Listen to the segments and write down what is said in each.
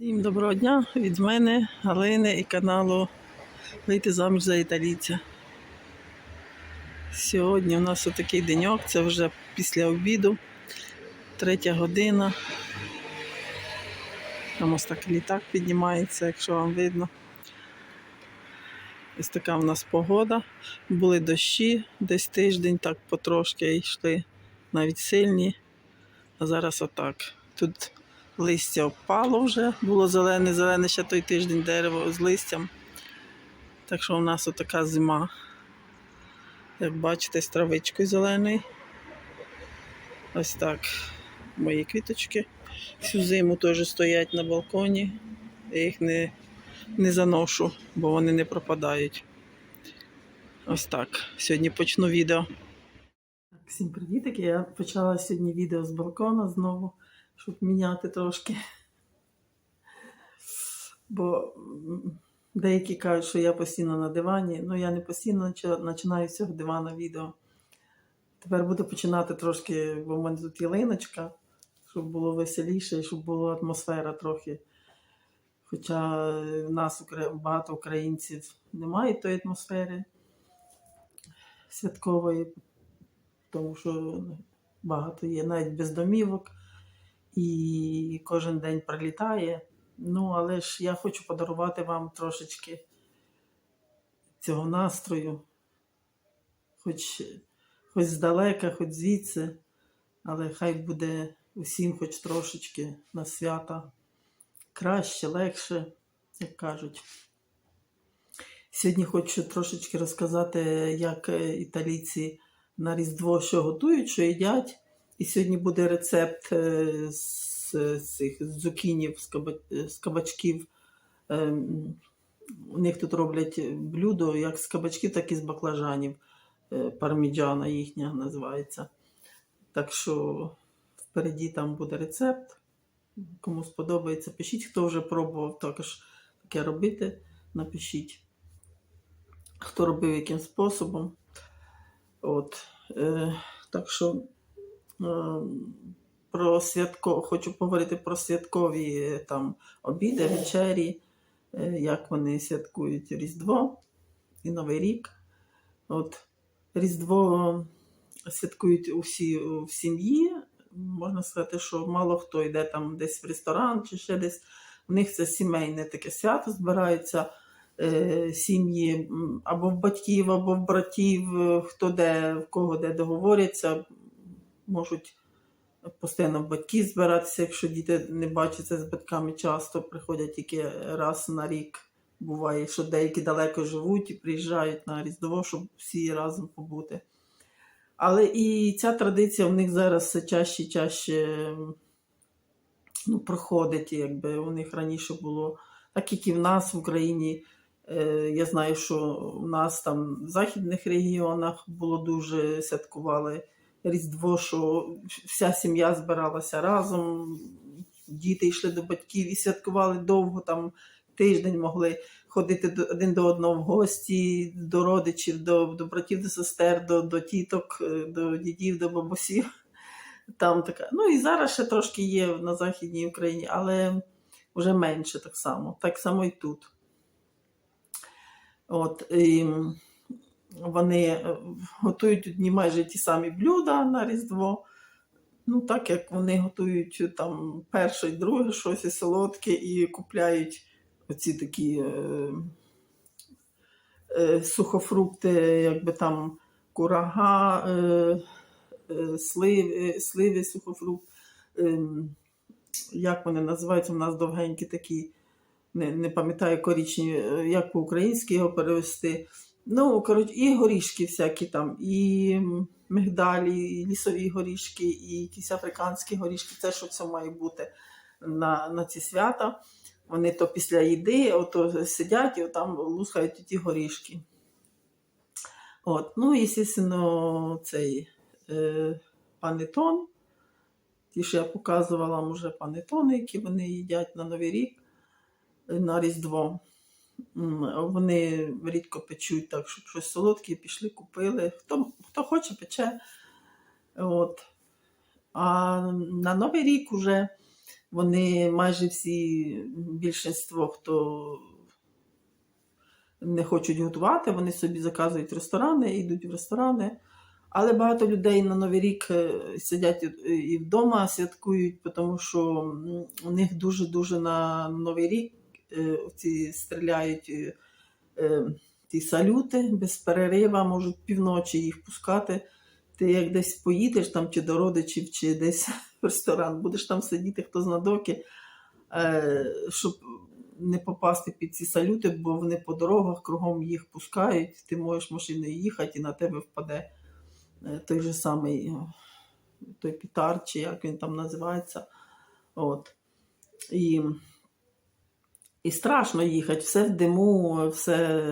Всім доброго дня від мене, Галини і каналу Вийти заміж за італійця. Сьогодні у нас отакий деньок, це вже після обіду, третя година. Там ось так літак піднімається, якщо вам видно. Ось така в нас погода. Були дощі, десь тиждень так потрошки йшли, навіть сильні. А зараз отак. Тут листя впало вже, було зелене, зелене ще той тиждень дерево з листям. Так що у нас отака зима. Як бачите, з травичкою зеленою. Ось так. Мої квіточки. Всю зиму теж стоять на балконі. Я їх не, не заношу, бо вони не пропадають. Ось так. Сьогодні почну відео. Всім привітики. Я почала сьогодні відео з балкона знову, щоб міняти трошки. Бо деякі кажуть, що я постійно на дивані. Ну, я не постійно починаю з цього дивана відео. Тепер буду починати трошки, бо в мене тут ялиночка, щоб було веселіше, і щоб була атмосфера трохи. Хоча в нас багато українців немає тої атмосфери святкової, тому що багато є навіть без домівок, і кожен день прилітає. Ну, але ж я хочу подарувати вам трошечки цього настрою, хоч, хоч здалека, хоч звідси, але хай буде усім хоч трошечки на свята краще, легше, як кажуть. Сьогодні хочу трошечки розказати, як е, італійці на Різдво що готують, що їдять. І сьогодні буде рецепт е, з цих зукінів, е, з кабачків. Ем, У них тут роблять блюдо як з кабачків, так і з баклажанів. Е, Парміджана їхня називається. Так що впереді там буде рецепт. Кому сподобається, пишіть, хто вже пробував також таке робити, напишіть. Хто робив яким способом. От. Так що про святко, хочу поговорити про святкові е, там обіди, вечері, е, як вони святкують Різдво і Новий рік. От, Різдво святкують усі в сім'ї. Можна сказати, що мало хто йде там десь в ресторан чи ще десь. У них це сімейне таке свято збираються е, сім'ї або в батьків, або в братів, е, хто де, в кого де договоряться, можуть постійно батьки збиратися, якщо діти не бачаться з батьками часто, приходять тільки раз на рік. Буває, що деякі далеко живуть і приїжджають на Різдво, щоб всі разом побути. Але і ця традиція в них зараз все чаще і чаще ну, проходить, якби у них раніше було, так як і в нас в Україні. Е, Я знаю, що у нас там в західних регіонах було дуже святкували Різдво, що вся сім'я збиралася разом, діти йшли до батьків і святкували довго, там тиждень могли ходити один до одного в гості, до родичів, до, до братів, до сестер, до, до тіток, е, до дідів, до бабусів. Там така. Ну і зараз ще трошки є на Західній Україні, але вже менше так само. Так само і тут. От, і вони е, готують одні майже ті самі блюда на Різдво. Ну, так як вони готують там перше і друге щось і солодке, і купляють оці такі е, е, сухофрукти, якби там курага, е, е, слив, е, сливи, сухофрукт. Е, як вони називаються? У нас довгенькі такі, не, не пам'ятаю корічні, е, як по-українськи його перевести. Ну, коротше, і горішки всякі там, і мигдалі, і лісові горішки, і якісь африканські горішки. Це що все має бути на, на ці свята. Вони то після їди ото сидять і там лускають ті горішки. От. Ну, і, звісно, цей е, панетон. Ті, що я показувала вам вже панетони, які вони їдять на Новий рік, е, на Різдво. Вони рідко печуть так, щоб щось солодке пішли, купили. Хто, хто хоче, пече. От. А на Новий рік уже Вони майже всі, більшинство, хто не хочуть готувати, вони собі заказують ресторани, йдуть в ресторани. Але багато людей на Новий рік е, сидять і- вдома святкують, тому що у них дуже-дуже на Новий рік ці стріляють е, е, ті салюти без перерива, можуть півночі їх пускати. Ти як десь поїдеш там чи до родичів, чи десь в ресторан, будеш там сидіти, хто зна доки, е, щоб не попасти під ці салюти, бо вони по дорогах кругом їх пускають, ти можеш машиною їхати і на тебе впаде е, той же самий е, той пітар, чи як він там називається. От. І, і страшно їхати, все в диму, все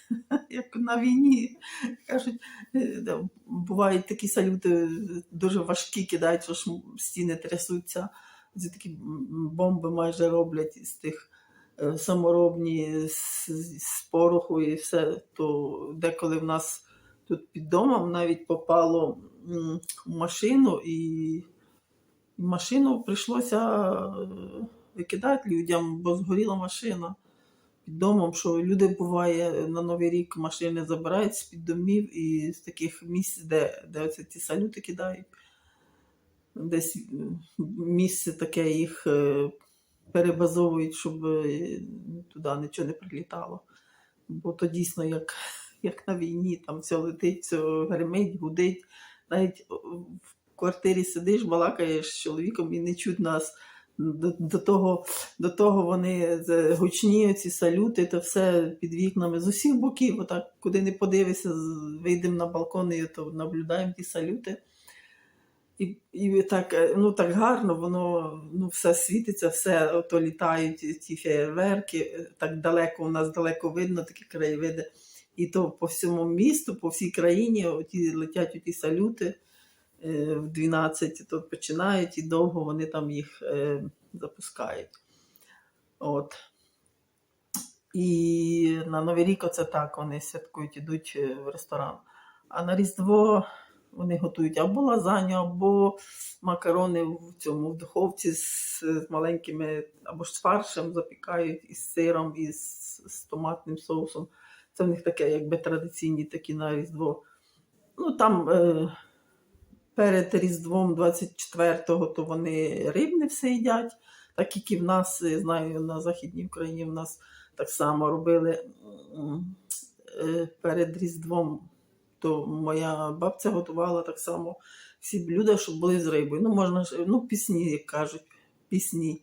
як на війні. Кажуть, е, бувають такі салюти дуже важкі, кидають, що ж стіни трясуться. Ці такі бомби майже роблять із тих е, саморобні з, з пороху і все. То деколи в нас тут під домом навіть попало в машину, і машину прийшлося е, викидати людям, бо згоріла машина під домом, що люди буває на Новий рік машини забирають з-під домів і з таких місць, де, де оце ці салюти кидають. Десь місце таке їх е, перебазовують, щоб е, туди нічого не прилітало. Бо то дійсно як, як на війні, там все летить, все гримить, гудить. Навіть в квартирі сидиш, балакаєш з чоловіком і не чуть нас. До, до, того, до того вони гучні ці салюти, то все під вікнами з усіх боків, отак, куди не подивишся, вийдемо на балкон і то наблюдаємо ті салюти. І, і так, е, ну, так гарно, воно ну, все світиться, все ото літають ці феєрверки, е, так далеко, у нас далеко видно такі краєвиди. І то по всьому місту, по всій країні оті, летять оті салюти е, в 12 тут починають і довго вони там їх е, запускають. От. І на Новий рік оце так вони святкують, ідуть е, в ресторан. А на Різдво вони готують або лазанью, або макарони в цьому в духовці з, маленькими, або ж з фаршем запікають із сиром, і з, з томатним соусом. Це в них таке, якби традиційні такі на Різдво. Ну там е, перед Різдвом 24-го то вони рибне все їдять, так як і в нас, знаю, на Західній Україні в нас так само робили е, перед Різдвом. То моя бабця готувала так само всі блюда, щоб були з рибою. Ну, можна ну, пісні, як кажуть, пісні.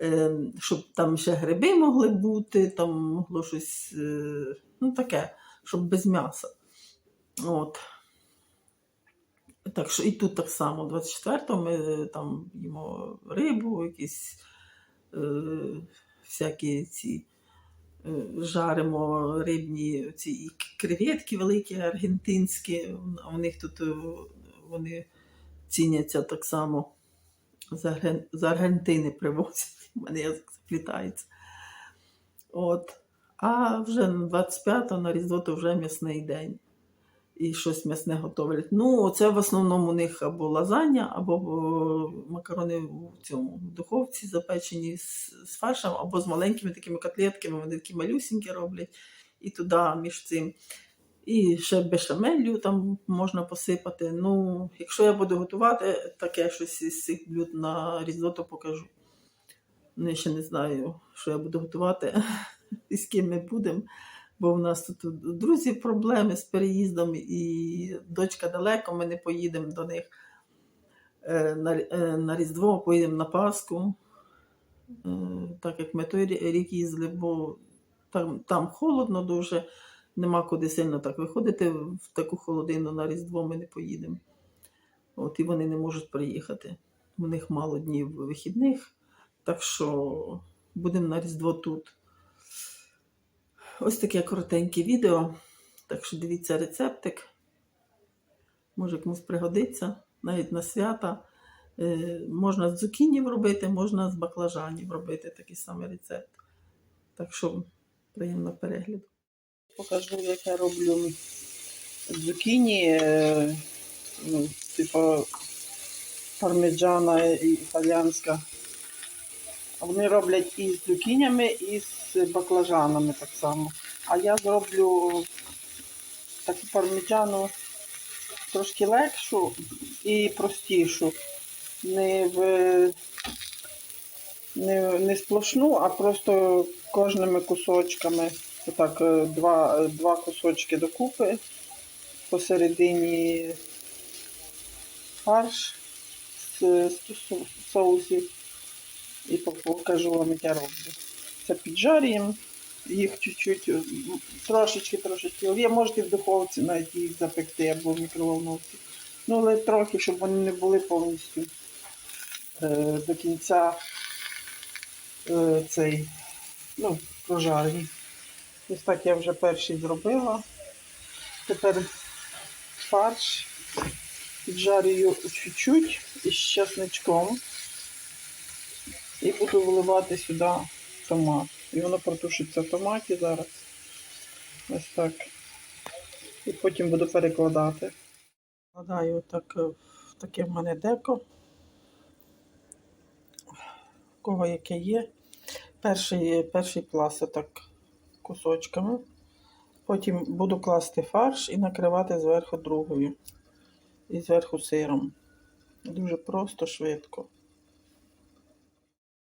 Е, щоб там ще гриби могли бути, там могло щось, е, ну таке, щоб без м'яса. От. Так що і тут так само, 24-го ми е, там їмо рибу, якісь е, всякі ці е, жаримо рибні ці креветки великі, аргентинські. У них тут е, вони ціняться так само. З Аргентини привозять. У мене язик заплітається. От. А вже 25-го на Різдво то вже м'ясний день. І щось м'ясне готовлять. Ну, це в основному у них або лазання, або макарони в цьому в духовці запечені з, з фаршем, або з маленькими такими котлетками, вони такі малюсінькі роблять. І туди між цим. І ще бешамелью там можна посипати. Ну, якщо я буду готувати таке щось із цих блюд на різдво, то покажу. Ну, я ще не знаю, що я буду готувати і з ким ми будемо. Бо в нас тут у друзів проблеми з переїздом, і дочка далеко, ми не поїдемо до них Е, на, е, на Різдво, поїдемо на Пасху. Е, Так як ми той рік їздили, бо там, там холодно дуже, нема куди сильно так виходити. В таку холодину на Різдво ми не поїдемо. От і вони не можуть приїхати. У них мало днів вихідних, так що будемо на Різдво тут. Ось таке коротеньке відео. Так що дивіться рецептик. Може комусь пригодиться, навіть на свята. Е, можна з цукінів робити, можна з баклажанів робити такий самий рецепт. Так що приємно перегляду. Покажу, як я роблю цукіні, е, ну, типу пармеджана італіанська А Вони роблять і з цукінями, і з баклажанами так само. А я зроблю таку парміджану трошки легшу і простішу. Не в не, не сплошну, а просто кожними кусочками. Отак, е, два, два кусочки докупи. Посередині фарш з, з соусів. І покажу вам, як я роблю. Це піджарюємо їх чуть-чуть, трошечки, трошечки. Є можете в духовці навіть їх запекти або в мікроволновці. Ну, але трохи, щоб вони не були повністю е, до кінця е, цей, ну, прожарені. Ось так я вже перший зробила. Тепер фарш піджарюю чуть-чуть із чесничком. І буду виливати сюди томат. І воно протушиться в томаті зараз. Ось так. І потім буду перекладати. Вкладаю отак е, таке в мене деко. Кого яке є. Перший, перший пласт отак кусочками. Потім буду класти фарш і накривати зверху другою. І зверху сиром. Дуже просто, швидко.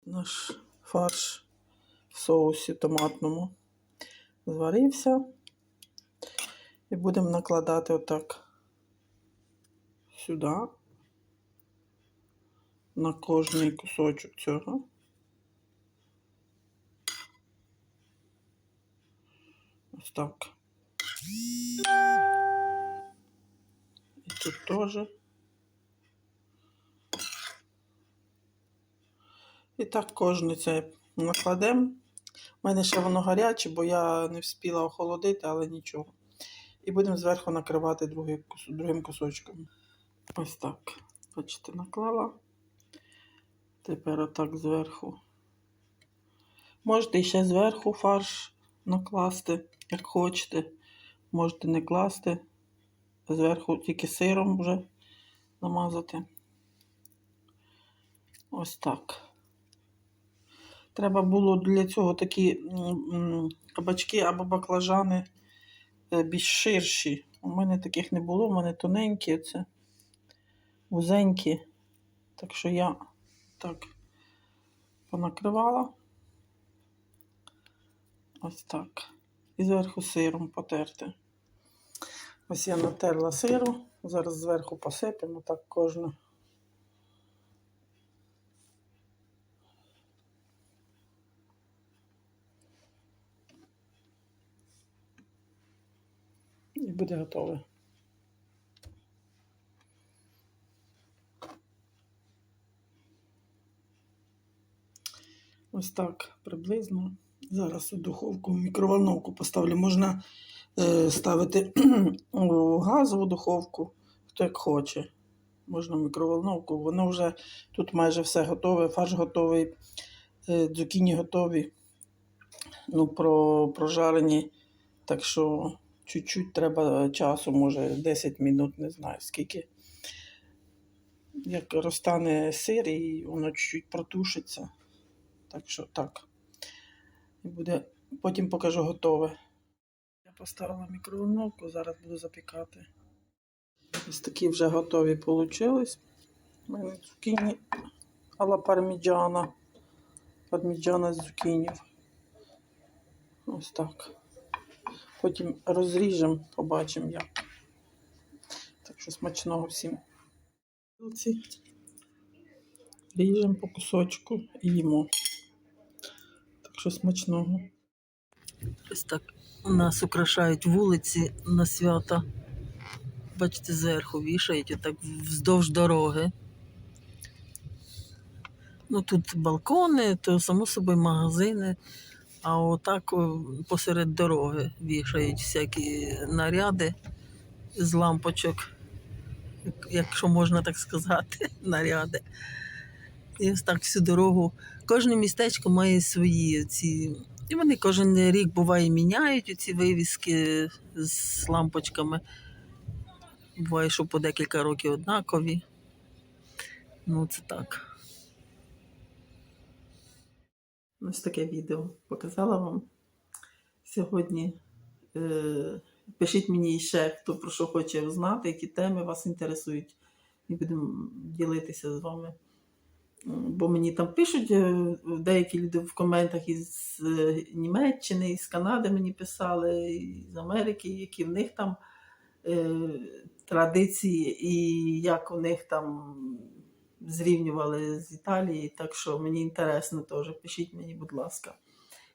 Наш фарш в соусі томатному зварився. І будемо накладати отак сюди. На кожний кусочок цього. Ось так. І тут теж. І так кожне це накладемо. У мене ще воно гаряче, бо я не встигла охолодити, але нічого. І будемо зверху накривати другим кусочком. Ось так. Бачите, наклала. Тепер отак зверху. Можете ще зверху фарш накласти, як хочете. Можете не класти. Зверху тільки сиром вже намазати. Ось так. Треба було для цього такі кабачки або баклажани е, більш ширші. У мене таких не було, у мене тоненькі, це вузенькі. Так що я так понакривала. Ось так. І зверху сиром потерти. Ось я натерла сиру. Зараз зверху посипемо так кожну. І буде готове. Ось так приблизно. Зараз у духовку, в мікроволновку поставлю. Можна е, ставити у газову духовку, хто як хоче. Можна в мікроволновку. Воно вже тут майже все готове, фарш готовий, е, цукіні готові. Ну, про, прожарені. Так що чуть-чуть треба часу, може 10 минут, не знаю скільки. Як розтане сир і воно чуть-чуть протушиться. Так що так. І буде, потім покажу готове. Я поставила мікроволновку, зараз буду запікати. Ось такі вже готові получились. У мене цукіні ала парміджана. Парміджана з цукінів. Ось так. Потім розріжемо, побачимо як. Так що смачного всім. Ріжемо по кусочку і їмо. Так що смачного. Ось так у нас украшають вулиці на свята. Бачите, зверху вішають отак вздовж дороги. Ну тут балкони, то само собою магазини. А отак посеред дороги вішають всякі наряди з лампочок, якщо можна так сказати, наряди. І ось так всю дорогу. Кожне містечко має свої ці. І вони кожен рік буває міняють ці вивіски з лампочками. Буває, що по декілька років однакові. Ну, це так. Ось таке відео показала вам сьогодні. Е, Пишіть мені ще, хто про що хоче знати, які теми вас інтересують, і будемо ділитися з вами. Бо мені там пишуть е, деякі люди в коментах із е, Німеччини, із Канади мені писали, і з Америки, які в них там е, традиції, і як у них там зрівнювали з Італії. Так що мені інтересно теж. Пишіть мені, будь ласка.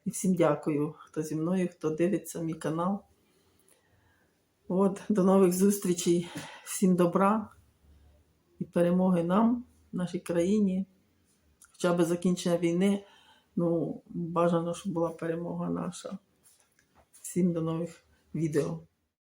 І всім дякую, хто зі мною, хто дивиться мій канал. От, до нових зустрічей. Всім добра і перемоги нам, нашій країні. Хоча б закінчення війни. Ну, бажано, щоб була перемога наша. Всім до нових відео.